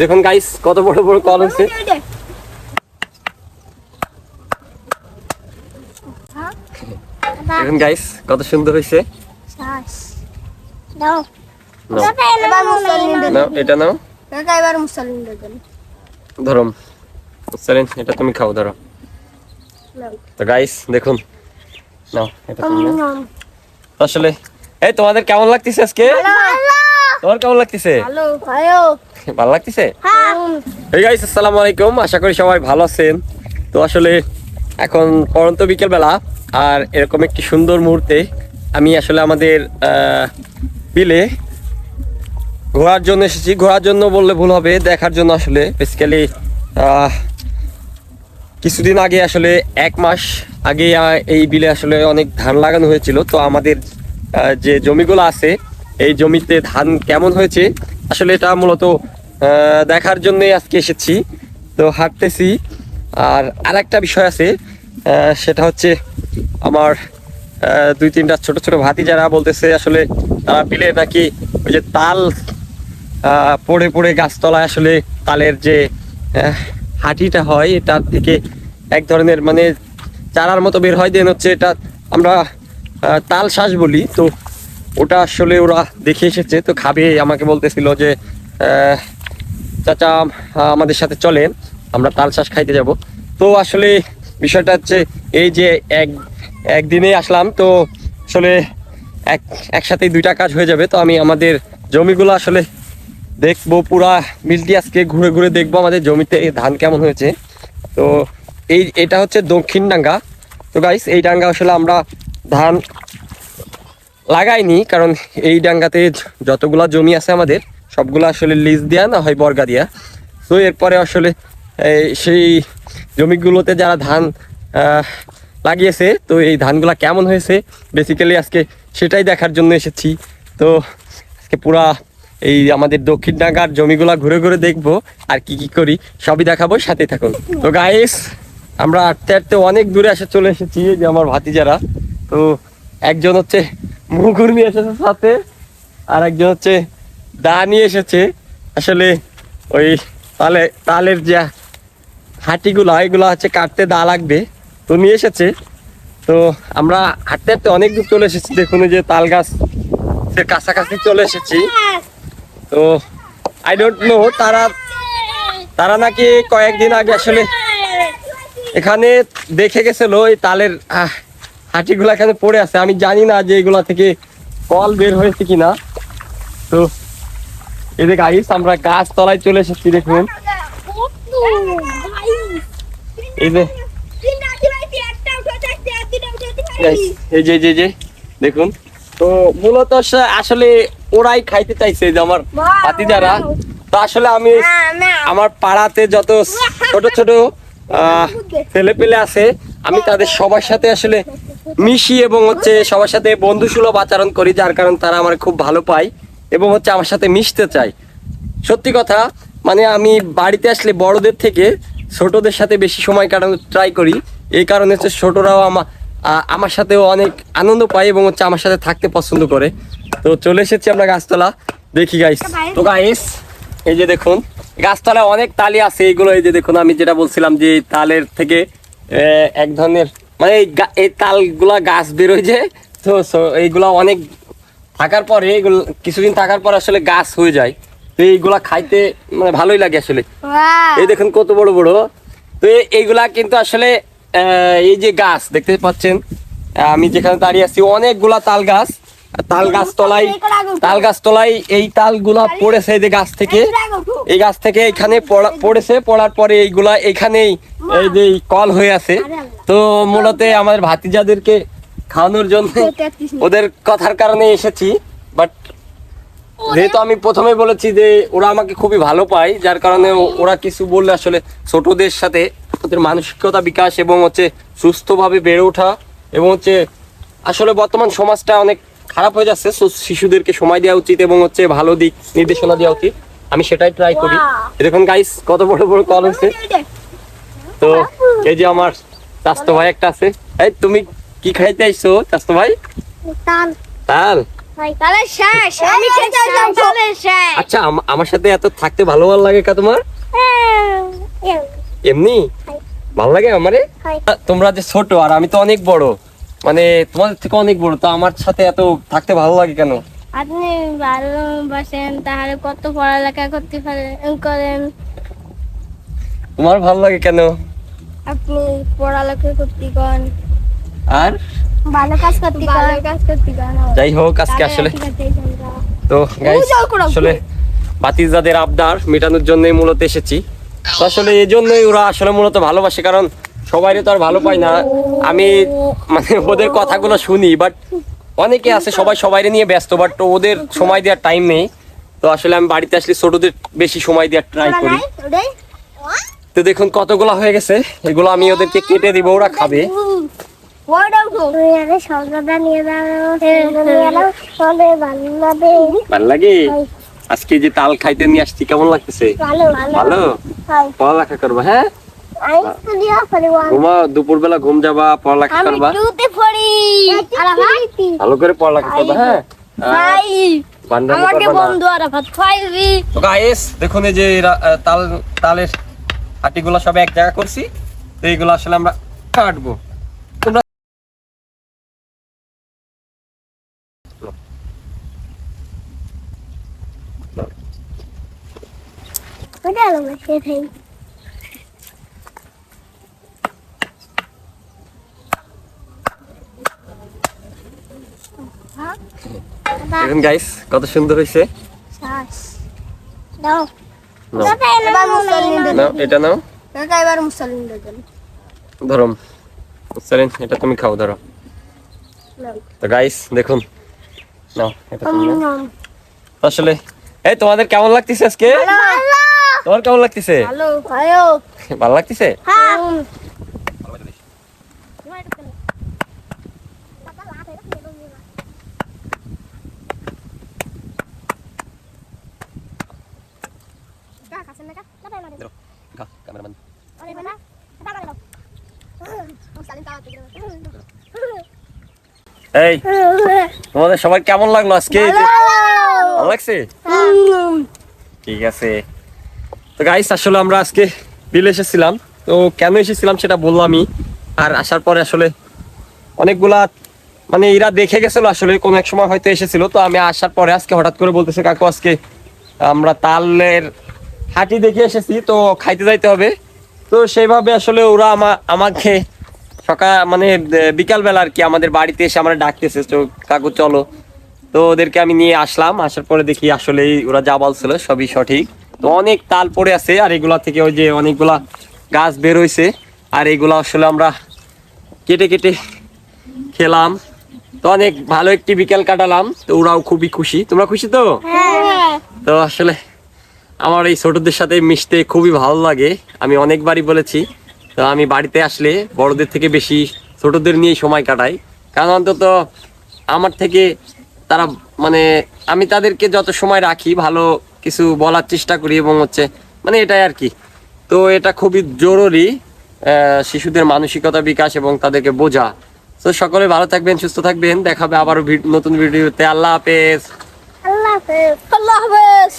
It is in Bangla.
দেখুন গাইস কত বড় বড় কল হচ্ছে? দেখুন গাইস কত সুন্দর হয়েছে? এটা নাও। ধরো সেরেন এটা তুমি খাও ধরো। তো গাইস দেখুন। নাও এটা তুমি আসলে এই তোমাদের কেমন লাগতেছে আজকে? তোমার কেমন লাগতেছে? ভালো লাগতেছে? হ্যাঁ। এই গাইস আসসালামু আলাইকুম। আশা করি সবাই ভালো আছেন। তো আসলে এখন পরন্ত বিকেল বেলা আর এরকম একটি সুন্দর মুহূর্তে আমি আসলে আমাদের বিলে ঘোরার জন্য এসেছি। ঘোরার জন্য বললে ভুল হবে দেখার জন্য আসলে। বেসিক্যালি কিছুদিন আগে আসলে এক মাস আগে এই বিলে আসলে অনেক ধান লাগানো হয়েছিল। তো আমাদের যে জমিগুলো আছে এই জমিতে ধান কেমন হয়েছে? আসলে এটা মূলত দেখার জন্যই আজকে এসেছি। তো হাঁটতেছি। আর আর একটা বিষয় আছে সেটা হচ্ছে আমার দুই তিনটা ছোট ছোট ভাতি যারা বলতেছে আসলে তারা বিলে নাকি ওই যে তাল পড়ে পড়ে গাছতলায় আসলে তালের যে হাঁটিটা হয়, এটার থেকে এক ধরনের মানে চারার মতো বের হয়। দেন হচ্ছে এটা আমরা তাল শ্বাস বলি। তো ওটা আসলে ওরা দেখে এসেছে, তো খাবে, আমাকে বলতেছিল যে চাচা আমাদের সাথে চলেন আমরা তাল শ্বাস খাইতে যাব। তো আসলে বিষয়টা হচ্ছে এই যে এক, একদিনে আসলাম, তো আসলে এক, একসাথেই দুইটা কাজ হয়ে যাবে, তো আমি আমাদের জমিগুলো আসলে দেখব পুরা, মিলটি আজকে ঘুরে ঘুরে দেখব আমাদের জমিতে ধান কেমন হয়েছে। তো এই, এটা হচ্ছে দক্ষিণ ডাঙ্গা। তো গাইস এই ডাঙ্গা আসলে আমরা ধান লাগাইনি, কারণ এই ডাঙ্গাতে যতগুলা জমি আছে আমাদের, সবগুলো আসলে লিজ দেয়া না হয় বর্গা দিয়া। তো এরপরে আসলে সেই জমিগুলোতে যারা ধান লাগিয়েছে, তো এই ধানগুলা কেমন হয়েছে? বেসিক্যালি আজকে সেটাই দেখার জন্য এসেছি। তো আজকে পুরা এই আমাদের দক্ষিণ ডাঙ্গার জমিগুলা ঘুরে ঘুরে দেখব, আর কি কি করি, সবই দেখাবো সাথে থাকুন। তো গাইস আমরা আটতে আটতে অনেক দূরে এসে চলে এসেছি যে আমার ভাতিজারা। তো একজন হচ্ছে মুগুর নিয়ে এসেছে সাথে, আর একজন হচ্ছে দা নিয়ে এসেছে। আসলে ওই তালে, তালের যে হাঁটিগুলো, এগুলো হচ্ছে কাটতে দা লাগবে। তো নিয়ে এসেছে। তো আমরা হাঁটতে হাঁটতে অনেক দূর চলে এসেছি। দেখুন যে তাল গাছ কাছাকাছি চলে এসেছি। তো আই ডোন্ট নো তারা তারা নাকি কয়েকদিন আগে আসলে এখানে দেখে গেছিল ওই তালের হাঁটিগুলো এখানে পড়ে আছে। আমি জানি না যে এগুলা থেকে কল বের হয়েছে কিনা। তো এদিকে গাইস আমরা গাছ তলায় চলে এসেছি দেখুন। এই যে এই যে যে যে দেখুন। তো মূলত আসলে ওরাই খাইতে চাইছে যে আমার হাতি যারা তো আসলে আমি আমার পাড়াতে যত ছোট ছোট ছেলে পেলে আছে আমি তাদের সবার সাথে আসলে মিশি এবং হচ্ছে সবার সাথে বন্ধু সুলভ আচরণ করি, যার কারণ তারা আমার খুব ভালো পায় এবং হচ্ছে আমার সাথে মিশতে চায়। সত্যি কথা মানে আমি বাড়িতে আসলে বড়দের থেকে ছোটদের সাথে বেশি সময় কাটানোর ট্রাই করি। এই কারণে হচ্ছে ছোটরাও আমার আমার সাথেও অনেক আনন্দ পায় এবং হচ্ছে আমার সাথে থাকতে পছন্দ করে। তো চলে এসেছি আমরা গাছতলা। দেখি গাইস তো গাইস এই যে দেখুন, গাছতলায় অনেক তালি আছে। এইগুলো এই যে দেখুন, আমি যেটা বলছিলাম যে তালের থেকে এক ধরনের মানে এই গা- এই তালগুলা গাছ বেরোয় যে তো এইগুলা অনেক থাকার পরে এগুলো কিছুদিন থাকার পর আসলে গাছ হয়ে যায়। তো এইগুলা খাইতে মানে ভালোই লাগে আসলে। এই দেখুন কত বড় বড়। তো এইগুলা কিন্তু আসলে আহ, এই যে গাছ দেখতে পাচ্ছেন? আমি যেখানে দাঁড়িয়ে আছি অনেকগুলা তাল গাছ। তাল গাছ তলায় তাল গাছ তলায় এই তালগুলা পড়েছে এই যে গাছ থেকে। এই গাছ থেকে এখানে পড়া- পড়েছে পড়ার পরে এইগুলা এখানেই এই যে কল হয়ে আছে। তো মূলত আমাদের ভাতিজাদেরকে খাওয়ানোর জন্য ওদের কথার কারণে এসেছি বাট যেহেতু আমি প্রথমে বলেছি যে ওরা আমাকে খুবই ভালো পায় যার কারণে ওরা কিছু বললে আসলে ছোটদের সাথে ওদের মানসিকতা বিকাশ এবং হচ্ছে সুস্থভাবে বেড়ে ওঠা এবং হচ্ছে আসলে বর্তমান সমাজটা অনেক খারাপ হয়ে যাচ্ছে so শিশুদেরকে সময় দেওয়া উচিত এবং হচ্ছে ভালো দিক নির্দেশনা দেওয়া উচিত। আমি সেটাই ট্রাই করি। দেখুন গাইস কত বড় বড় কল হয়েছে তো এই যে আমার স্বাস্থ্য ভাই একটা আছে। এই তুমি কি খাইতে আইছো স্বাস্থ্য ভাই? তাল। তাল? শেষ আচ্ছা আম- আমার সাথে এত থাকতে ভালো ভালো লাগে কা তোমার? এমনি? ভালো লাগে আমারে? তোমরা যে ছোট আর আমি তো অনেক বড়। মানে তোমাদের থেকে অনেক বড় তো আমার সাথে এত থাকতে ভালো লাগে কেন? আপনি ভালোবাসেন তাহলে কত পড়ালেখা করতে পারেন করেন। তোমার ভালো লাগে কেন? আপনি পড়ালেখা করতে করেন। আর? ভালো কাজ করতে ভালো কাজ করতে যাই হোক আজকে আসলে তো। করা। আসলে বাতিজাদের আবদার মেটানোর জন্যই মূলত এসেছি। তো আসলে এই জন্যই ওরা আসলে মূলত ভালোবাসে কারণ সবাই তো আর ভালো পাই না। আমি মানে ওদের কথাগুলো শুনি বাট অনেকে আছে সবাই সবাইরে নিয়ে ব্যস্ত বাট ওদের সময় দেওয়ার টাইম নেই। তো আসলে আমি বাড়িতে আসলে ছোটদের বেশি সময় দেওয়ার ট্রাই করি। তো দেখুন কতগুলো হয়ে গেছে এগুলো আমি ওদেরকে কেটে দিব ওরা খাবে। ভালো লাগে। ভালো লাগে? আজকে যে তাল খাইতে নিয়ে আসছি কেমন লাগতেছে? ভালো ভালো। ভালো? পড়ালেখা করবা হ্যাঁ? ঘুমা দুপুর বেলা ঘুম যাবা পড়ালেখা করবা। ভালো করে পড়ালেখা করবা হ্যাঁ? দেখুন এই যে তাল তালের হাটিগুলো সব এক জায়গা করছি। তো এইগুলো আসলে আমরা কাটবো। তোমরা ওটা আলো সে থাই দেখুন গাইস কত সুন্দর হয়েছে এটা নাও। এবার ধরো। সেলিন এটা তুমি খাও ধরো। তো গাইস দেখুন। নাও এটা তুমি আসলে এই তোমাদের কেমন লাগতেছে আজকে? তোমার কেমন লাগতেছে? ভালো। লাগতেছে? হ্যাঁ। এই তোমাদের সবার কেমন লাগল আজকে? ভালো। লাগছে? ঠিক আছে। তো গাইস আসলে আমরা আজকে বিলে এসেছিলাম। তো কেন এসেছিলাম সেটা বললামই। আর আসার পরে আসলে অনেকগুলা মানে এরা দেখে গেছিল আসলে কোনো এক সময় হয়তো এসেছিল। তো আমি আসার পরে আজকে হঠাৎ করে বলতেছে কাকু আজকে আমরা তালের হাঁটি দেখে এসেছি তো খাইতে যাইতে হবে। তো সেইভাবে আসলে ওরা আমা আমাকে সকাল মানে বিকাল বেলা আর কি আমাদের বাড়িতে এসে আমরা ডাকতেছে তো কাকু চলো। তো ওদেরকে আমি নিয়ে আসলাম আসার পরে দেখি আসলে ওরা যা বলছিল সবই সঠিক। তো অনেক তাল পড়ে আছে আর এগুলা থেকে ওই যে অনেকগুলা গাছ বের হয়েছে আর এগুলা আসলে আমরা কেটে কেটে খেলাম। তো অনেক ভালো একটি বিকেল কাটালাম তো ওরাও খুবই খুশি। তোমরা খুশি তো? হ্যাঁ। তো আসলে আমার এই ছোটদের সাথে মিশতে খুবই ভালো লাগে। আমি অনেকবারই বলেছি তো আমি বাড়িতে আসলে বড়দের থেকে বেশি, ছোটদের নিয়েই সময় কাটাই। কারণ অন্তত আমার থেকে তারা মানে আমি তাদেরকে যত সময় রাখি, ভালো কিছু বলার চেষ্টা করি এবং হচ্ছে মানে এটাই আর কি। তো এটা খুবই জরুরি শিশুদের মানসিকতা বিকাশ এবং তাদেরকে বোঝা। তো সকলে ভালো থাকবেন, সুস্থ থাকবেন। দেখাবে আবারও নতুন ভিডিওতে। আল্লাহ হাফেজ আল্লাহ হাফেজ। আল্লাহ হাফেজ।